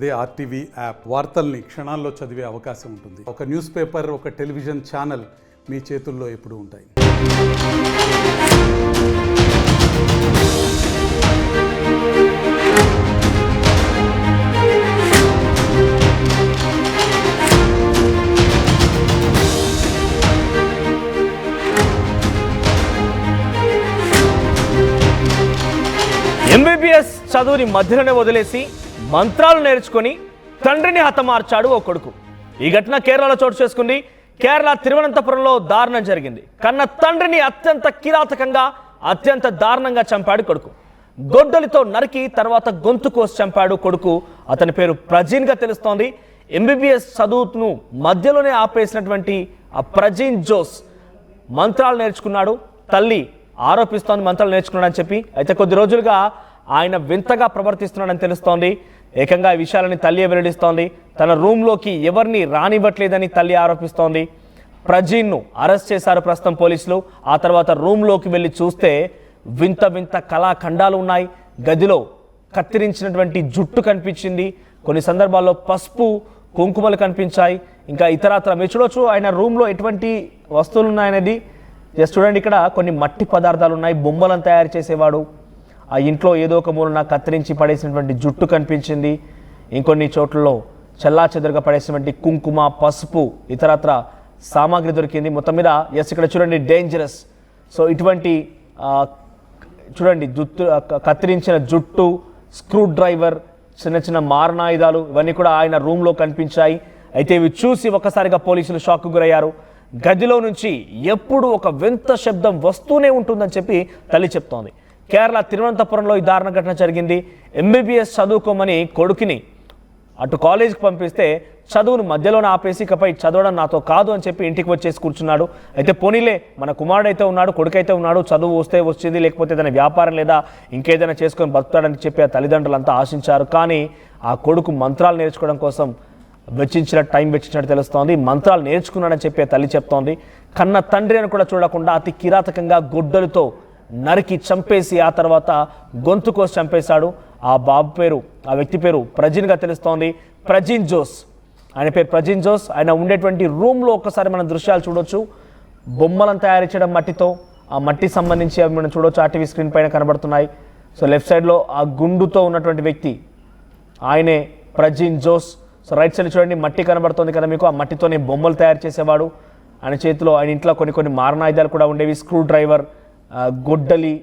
అదే RTV app వార్తల్ని క్షణాల్లో చదివే అవకాశం ఉంటుంది. ఒక న్యూస్ పేపర్ ఒక టెలివిజన్ ఛానల్ మీ చేతుల్లో ఎప్పుడు ఉంటాయి. ఎంబీబీఎస్ చదువుని మధ్యలోనే వదిలేసి మంత్రాలు నేర్చుకొని తండ్రిని హతమార్చాడు ఓ కొడుకు. ఈ ఘటన కేరళలో చోటు చేసుకుంది. కేరళ తిరువనంతపురంలో దారుణం జరిగింది. కన్న తండ్రిని అత్యంత కిరాతకంగా అత్యంత దారుణంగా చంపాడు కొడుకు. గొడ్డలితో నరికి తర్వాత గొంతు కోసి చంపాడు కొడుకు. అతని పేరు ప్రజీన్గా తెలుస్తోంది. ఎంబీబీఎస్ చదువును మధ్యలోనే ఆపేసినటువంటి ఆ ప్రజీన్ జోస్ మంత్రాలు నేర్చుకున్నాడు. తల్లి ఆరోపిస్తోంది మంత్రాలు నేర్చుకున్నాడని చెప్పి. అయితే కొద్ది రోజులుగా ఆయన వింతగా ప్రవర్తిస్తున్నాడని తెలుస్తోంది. ఏకంగా ఈ విషయాలని తల్లి వెల్లడిస్తోంది. తన రూమ్లోకి ఎవరిని రానివ్వట్లేదని తల్లి ఆరోపిస్తోంది. ప్రజీన్ను అరెస్ట్ చేశారు ప్రస్తుతం పోలీసులు. ఆ తర్వాత రూమ్లోకి వెళ్ళి చూస్తే వింత వింత కళాఖండాలు ఉన్నాయి. గదిలో కత్తిరించినటువంటి జుట్టు కనిపించింది. కొన్ని సందర్భాల్లో పసుపు కుంకుమలు కనిపించాయి. ఇంకా ఇతరత్ర మీరు చూడొచ్చు ఆయన రూమ్లో ఎటువంటి వస్తువులు ఉన్నాయనేది. జస్ట్ చూడండి ఇక్కడ కొన్ని మట్టి పదార్థాలు ఉన్నాయి. బొమ్మలను తయారు చేసేవాడు. ఆ ఇంట్లో ఏదో ఒక మూలన కత్తిరించి పడేసినటువంటి జుట్టు కనిపించింది. ఇంకొన్ని చోట్లలో చల్లా చెదురుగా పడేసినటువంటి కుంకుమ పసుపు ఇతరత్ర సామాగ్రి దొరికింది. మొత్తం మీద ఎస్ ఇక్కడ చూడండి డేంజరస్ సో ఇటువంటి చూడండి జుట్టు కత్తిరించిన జుట్టు స్క్రూ డ్రైవర్ చిన్న చిన్న మారణాయుధాలు ఇవన్నీ కూడా ఆయన రూమ్లో కనిపించాయి. అయితే ఇవి చూసి ఒక్కసారిగా పోలీసులు షాక్ గురయ్యారు. గదిలో నుంచి ఎప్పుడు ఒక వింత శబ్దం వస్తూనే ఉంటుందని చెప్పి తల్లి చెప్తోంది. కేరళ తిరువనంతపురంలో ఈ దారుణ ఘటన జరిగింది. ఎంబీబీఎస్ చదువుకోమని కొడుకుని అటు కాలేజీకి పంపిస్తే చదువును మధ్యలోనే ఆపేసి ఇకపై చదవడం నాతో కాదు అని చెప్పి ఇంటికి వచ్చేసి కూర్చున్నాడు. అయితే పోనీలే మన కుమారుడైతే ఉన్నాడు కొడుకైతే ఉన్నాడు చదువు వస్తే వచ్చింది లేకపోతే ఏదైనా వ్యాపారం లేదా ఇంకేదైనా చేసుకొని బతుకుతాడని చెప్పి ఆ తల్లిదండ్రులంతా ఆశించారు. కానీ ఆ కొడుకు మంత్రాలు నేర్చుకోవడం కోసం వెచ్చించిన టైం వెచ్చించినట్టు తెలుస్తోంది. మంత్రాలు నేర్చుకున్నాడని చెప్పి తల్లి చెప్తోంది. కన్న తండ్రి అని కూడా చూడకుండా అతి కిరాతకంగా గొడ్డలతో నరికి చంపేసి ఆ తర్వాత గొంతు కోసి చంపేశాడు. ఆ బాబు పేరు ఆ వ్యక్తి పేరు ప్రజిన్గా తెలుస్తోంది. ప్రజిన్ జోస్. ఆయన పేరు ప్రజిన్ జోస్. ఆయన ఉండేటువంటి రూమ్లో ఒక్కసారి మనం దృశ్యాలు చూడొచ్చు. బొమ్మలను తయారు చేయడం మట్టితో. ఆ మట్టి సంబంధించి అవి మనం చూడొచ్చు. ఆ టీవీ స్క్రీన్ పైన కనబడుతున్నాయి. సో లెఫ్ట్ సైడ్లో ఆ గుండుతో ఉన్నటువంటి వ్యక్తి. ఆయనే Prajin Jose. So right side చూడండి మట్టి కనబడుతుంది కదా మీకు. ఆ మట్టితోనే బొమ్మలు తయారు చేసేవాడు. ఆయన చేతిలో ఆయన ఇంట్లో కొన్ని కొన్ని మారణాయుధాలు కూడా ఉండేవి. Screwdriver. గొడ్డలి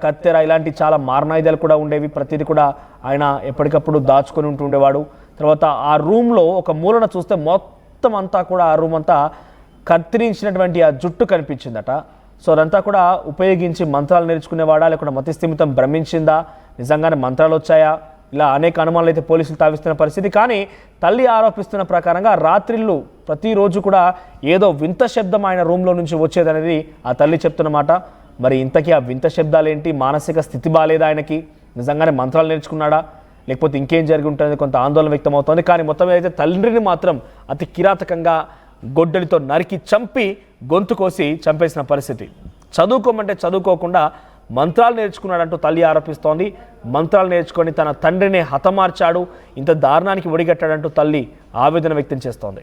కత్తెర ఇలాంటి చాలా మారణాయుధాలు కూడా ఉండేవి. ప్రతిదీ కూడా ఆయన ఎప్పటికప్పుడు దాచుకొని ఉంటుండేవాడు తర్వాత ఆ రూమ్లో ఒక మూలన చూస్తే మొత్తం అంతా కూడా ఆ రూమ్ అంతా కత్తిరించినటువంటి ఆ జుట్టు కనిపించిందట. సో అదంతా కూడా ఉపయోగించి మంత్రాలు నేర్చుకునేవాడా లేకుండా మతిస్థిమితం భ్రమించిందా? నిజంగానే మంత్రాలు వచ్చాయా? ఇలా అనేక అనుమానాలు అయితే పోలీసులు తావిస్తున్న పరిస్థితి. కానీ తల్లి ఆరోపిస్తున్న ప్రకారంగా రాత్రిళ్ళు ప్రతిరోజు కూడా ఏదో వింత శబ్దం ఆయన రూమ్లో నుంచి వచ్చేదనేది ఆ తల్లి చెప్తున్నమాట. మరి ఇంతకీ ఆ వింత శబ్దాలు ఏంటి మానసిక స్థితి బాగాలేదా ఆయనకి? నిజంగానే మంత్రాలు నేర్చుకున్నాడా? లేకపోతే ఇంకేం జరిగి ఉంటుంది? కొంత ఆందోళన వ్యక్తమవుతోంది. కానీ మొత్తం ఏదైతే అయితే తండ్రిని మాత్రం అతి కిరాతకంగా గొడ్డలితో నరికి చంపి గొంతు కోసి చంపేసిన పరిస్థితి. చదువుకోమంటే చదువుకోకుండా మంత్రాలు నేర్చుకున్నాడంటూ తల్లి ఆరోపిస్తోంది. మంత్రాలు నేర్చుకొని తన తండ్రిని హతమార్చాడు. ఇంత దారుణానికి ఒడిగట్టాడంటూ తల్లి ఆవేదన వ్యక్తం చేస్తోంది.